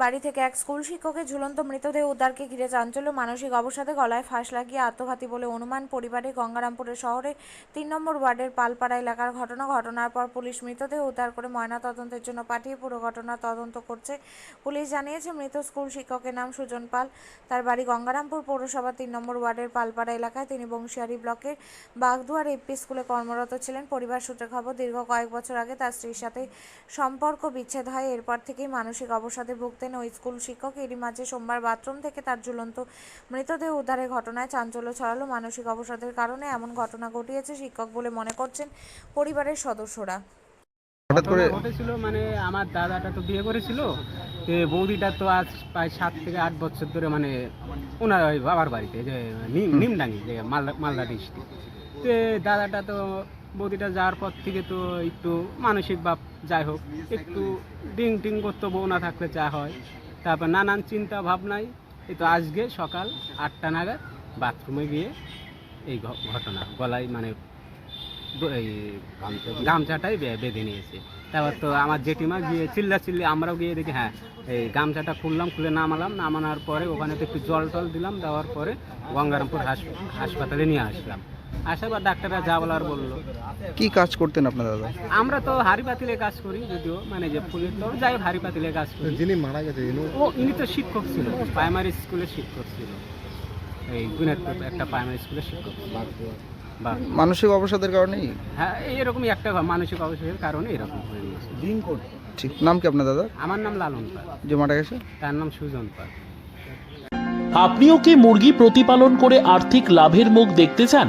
বাড়ি থেকে এক স্কুল শিক্ষকের ঝুলন্ত মৃতদেহ উদ্ধারকে ঘিরে চাঞ্চল্য, মানসিক অবসাদে গলায় ফাঁস লাগিয়ে আত্মঘাতী বলে অনুমান। পরিবারে গঙ্গারামপুরের শহরে তিন নম্বর ওয়ার্ডের পালপাড়া এলাকার ঘটনা, ঘটনার পর পুলিশ মৃতদেহ উদ্ধার করে ময়নাতদন্তের জন্য পাঠিয়ে পুরো ঘটনা তদন্ত করছে। পুলিশ জানিয়েছে, মৃত স্কুল শিক্ষকের নাম সুজন পাল। তার বাড়ি গঙ্গারামপুর পৌরসভা তিন নম্বর ওয়ার্ডের পালপাড়া এলাকায়। তিনি বংশিয়ারি ব্লকের বাগদুয়ার এপি স্কুলে কর্মরত ছিলেন। পরিবার সূত্রে খবর, দীর্ঘ কয়েক বছর আগে তার স্ত্রীর সাথে সম্পর্ক বিচ্ছেদ হয়। এরপর থেকেই মানসিক অবসাদে ভুগতেন ওই স্কুল শিক্ষক। এরই মাঝে সোমবার বাথরুম থেকে তার ঝুলন্ত মৃতদেহ উদ্ধারের ঘটনায় চাঞ্চল্য ছড়ালো মানসিক অবসাদের কারণে। এমন ঘটনা ঘটিয়েছে শিক্ষক বলে মনে করছেন পরিবারের সদস্যরা। হঠাৎ করে ঘটেছিল মানে আমার দাদাটা তো বিয়ে করেছিল। তো বৌদিটা তো আজ প্রায় সাত থেকে আট বছর ধরে মানে ওনার ওই বাবার বাড়িতে যে নিম- নিমডাঙ্গি যে মালদা মালদা ডিস্ট্রিক্ট। তো দাদাটা তো বৌদিটা যাওয়ার পর থেকে তো একটু মানসিক ভাব যাই হোক, একটু ডিং টিং করতো বউ না থাকলে চা হয়। তারপর নানান চিন্তা ভাবনায় এই তো আজকে সকাল আটটা নাগাদ বাথরুমে গিয়ে এই ঘটনা, গলায় মানে এই গামছাটাই বেঁধে নিয়েছে। তারপর তো আমার জেঠিমা গিয়ে চিল্লা চিল্লি আমরাও গিয়ে দেখি হ্যাঁ এই গামছাটা খুললাম, খুলে নামালাম, নামানোর পরে ওখানে তো একটু জল টল দিলাম, দেওয়ার পরে গঙ্গারামপুর হাস- হাসপাতালে নিয়ে আসলাম। আসার পর ডাক্তাররা যা বলার বলল। কি কাজ করতেন আপনার দাদা? আমরা তো হাড়ি পাতিলে কাজ করি যদিও মানে যে ফুলের তো যাই হাড়ি পাতিলে কাজ করি। যিনি মারা গেছে ও ইনি তো শিক্ষক ছিল প্রাইমারি স্কুলের শিক্ষক ছিল। এই গুণেরপুর একটা প্রাইমারি স্কুলের শিক্ষক। মানসিক অবসাদের কারণেই? হ্যাঁ এরকমই একটা মানসিক অবসাদের কারণে এরকম হয়ে গেছে। ঠিক নাম কি আপনার দাদা আমার নাম লালন পাল। যে মারা গেছে? তার নাম সুজন পাল। আপনিও কি মুরগি প্রতিপালন করে আর্থিক লাভের মুখ দেখতে চান?